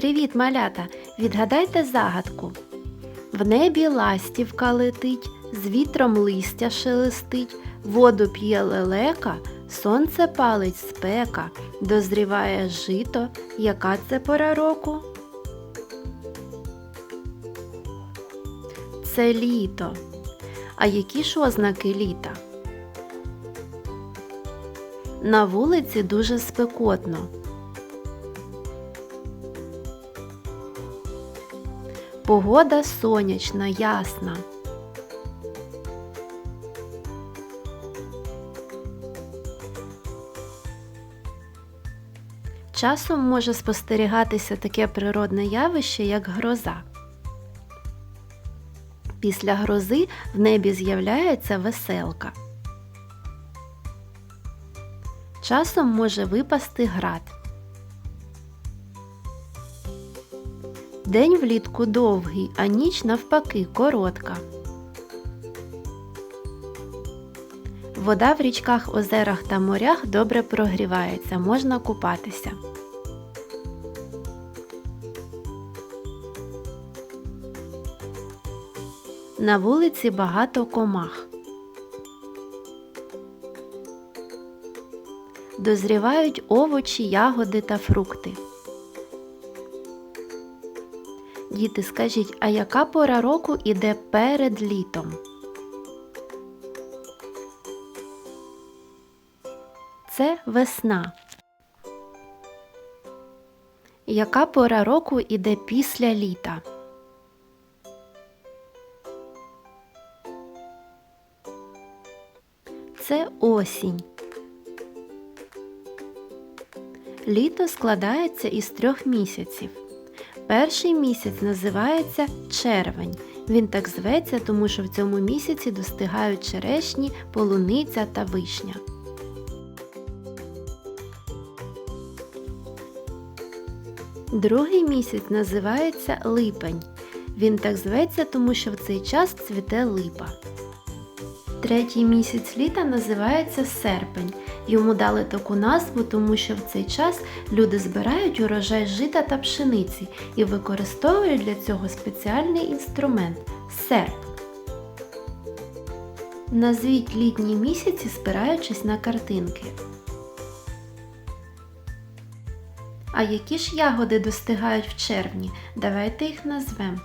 Привіт, малята! Відгадайте загадку. В небі ластівка летить, з вітром листя шелестить, воду п'є лелека, сонце палить спека, дозріває жито. Яка це пора року? Це літо. А які ж ознаки літа? На вулиці дуже спекотно. Погода сонячна, ясна. Часом може спостерігатися таке природне явище, як гроза. Після грози в небі з'являється веселка. Часом може випасти град. День влітку довгий, а ніч навпаки коротка. Вода в річках, озерах та морях добре прогрівається, можна купатися. На вулиці багато комах. Дозрівають овочі, ягоди та фрукти. Діти, скажіть, а яка пора року іде перед літом? Це весна. Яка пора року іде після літа? Це осінь. Літо складається із трьох місяців. Перший місяць називається червень. Він так зветься, тому що в цьому місяці достигають черешні, полуниця та вишня. Другий місяць називається липень. Він так зветься, тому що в цей час цвіте липа. Третій місяць літа називається серпень. Йому дали таку назву, тому що в цей час люди збирають урожай жита та пшениці і використовують для цього спеціальний інструмент серп. Назвіть літні місяці, спираючись на картинки. А які ж ягоди достигають в червні? Давайте їх назвемо.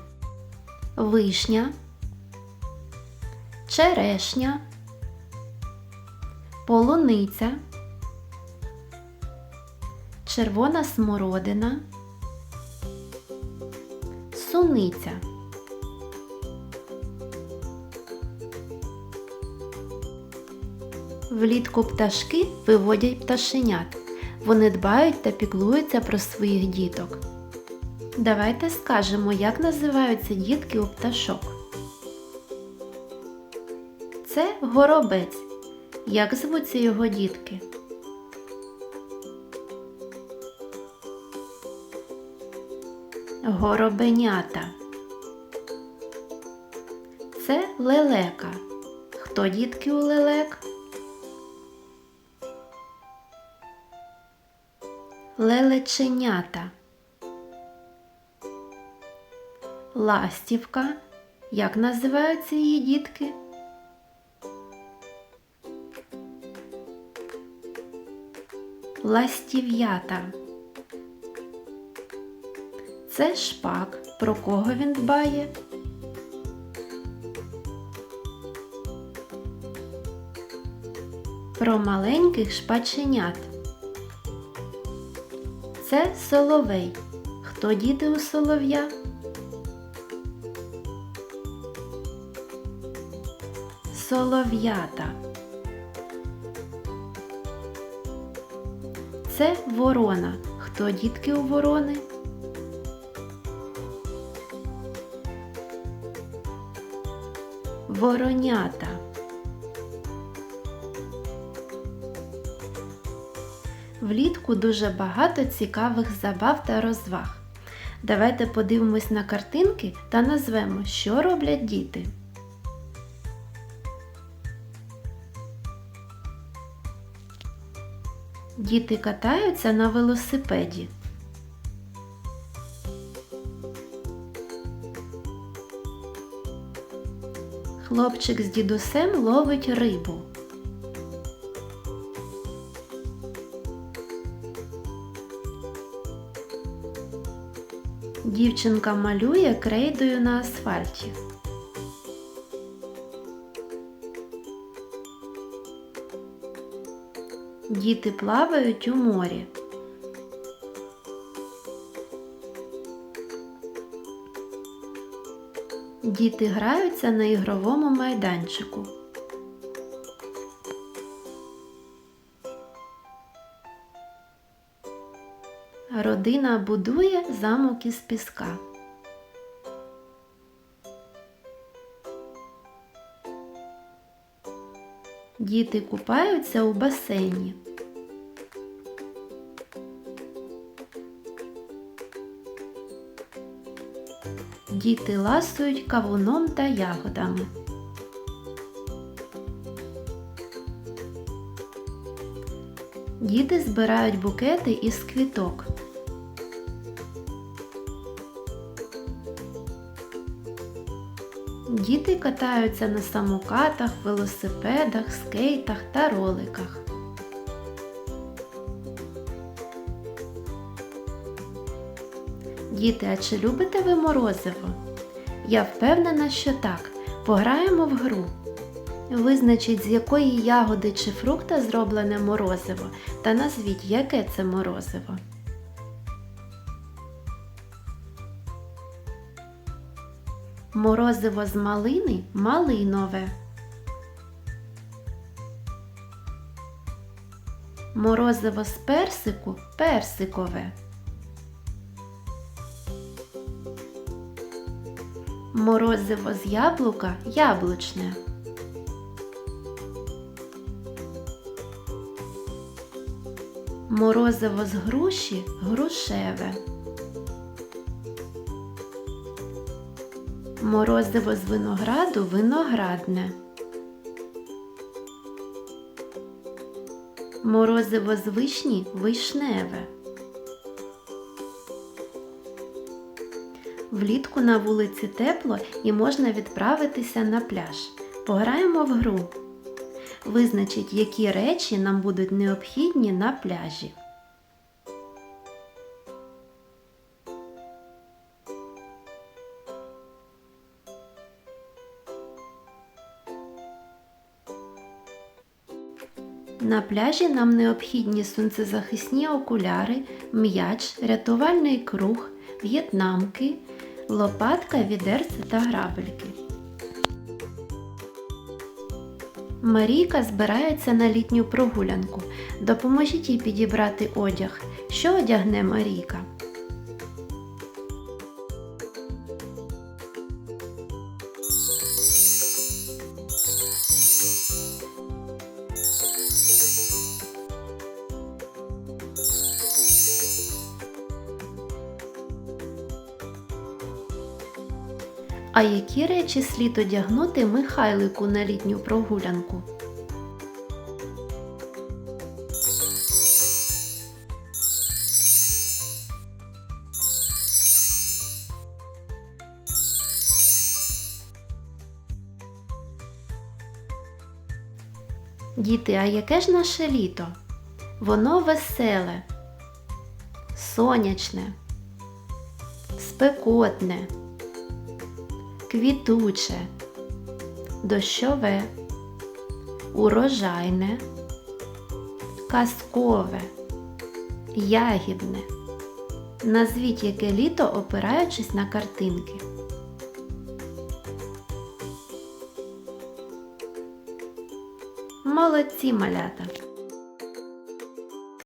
Вишня, черешня, полуниця, червона смородина, суниця. Влітку пташки виводять пташенят. Вони дбають та піклуються про своїх діток. Давайте скажемо, як називаються дітки у пташок. Це горобець. Як звуться його дітки? Горобенята. Це лелека. Хто дітки у лелек? Лелеченята. Ластівка. Як називаються її дітки? Ластів'ята. Це шпак. Про кого він дбає? Про маленьких шпаченят. Це соловей. Хто діти у солов'я? Солов'ята. Це ворона. Хто дітки у ворони? Воронята. Влітку дуже багато цікавих забав та розваг. Давайте подивимось на картинки та назвемо, що роблять діти. Діти катаються на велосипеді. Хлопчик з дідусем ловить рибу. Дівчинка малює крейдою на асфальті. Діти плавають у морі. Діти граються на ігровому майданчику. Родина будує замок із піска. Діти купаються у басейні. Діти ласують кавуном та ягодами. Діти збирають букети із квіток. Діти катаються на самокатах, велосипедах, скейтах та роликах. Діти, а чи любите ви морозиво? Я впевнена, що так. Пограємо в гру. Визначіть, з якої ягоди чи фрукта зроблене морозиво, та назвіть, яке це морозиво. Морозиво з малини малинове. Морозиво з персику персикове. Морозиво з яблука яблучне. Морозиво з груші грушеве. Морозиво з винограду виноградне. Морозиво з вишні вишневе. Влітку на вулиці тепло і можна відправитися на пляж. Пограємо в гру. Визначіть, які речі нам будуть необхідні на пляжі. На пляжі нам необхідні сонцезахисні окуляри, м'яч, рятувальний круг, в'єтнамки, лопатка, відерце та грабельки. Марійка збирається на літню прогулянку. Допоможіть їй підібрати одяг. Що одягне Марійка? А які речі слід одягнути Михайлику на літню прогулянку? Діти, а яке ж наше літо? Воно веселе, сонячне, спекотне квітуче, дощове, урожайне, казкове, ягідне. Назвіть яке літо, опираючись на картинки. Молодці малята!